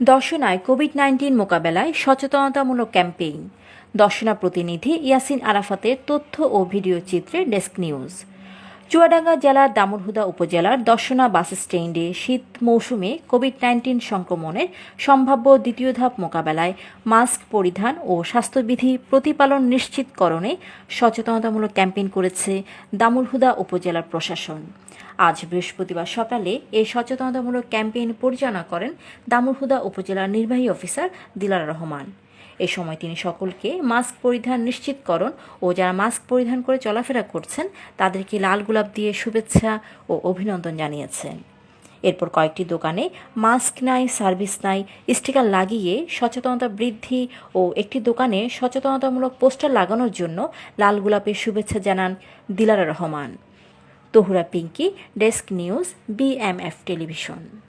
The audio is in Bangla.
দর্শনায় কোভিড নাইন্টিন মোকাবেলায় সচেতনতামূলক ক্যাম্পেইন। দর্শনা প্রতিনিধি ইয়াসিন আরাফাতের তথ্য ও ভিডিও চিত্রে ডেস্ক নিউজ। চুয়াডাঙ্গা জেলার দামুরহুদা উপজেলার দর্শনা বাস স্ট্যান্ডে শীত মৌসুমে কোভিড নাইন্টিন সংক্রমণের সম্ভাব্য দ্বিতীয় ধাপ মোকাবেলায় মাস্ক পরিধান ও স্বাস্থ্যবিধি প্রতিপালন নিশ্চিতকরণে সচেতনতামূলক ক্যাম্পেইন করেছে দামুরহুদা উপজেলার প্রশাসন। আজ বৃহস্পতিবার সকালে এই সচেতনতামূলক ক্যাম্পেইন পরিচালনা করেন দামুরহুদা উপজেলার নির্বাহী অফিসার দিলার রহমান। এ সময় তিনি সকলকে মাস্ক পরিধান নিশ্চিতকরণ ও যারা মাস্ক পরিধান করে চলাফেরা করছেন, তাদেরকে লাল গোলাপ দিয়ে শুভেচ্ছা ও অভিনন্দন জানিয়েছেন। এরপর কয়েকটি দোকানে মাস্ক নাই, সার্ভিস নাই, স্টিকার লাগিয়ে সচেতনতা বৃদ্ধি ও একটি দোকানে সচেতনতামূলক পোস্টার লাগানোর জন্য লাল গোলাপের শুভেচ্ছা জানান Dilara Rahman. Tahura Pinki, desk news, BMF television.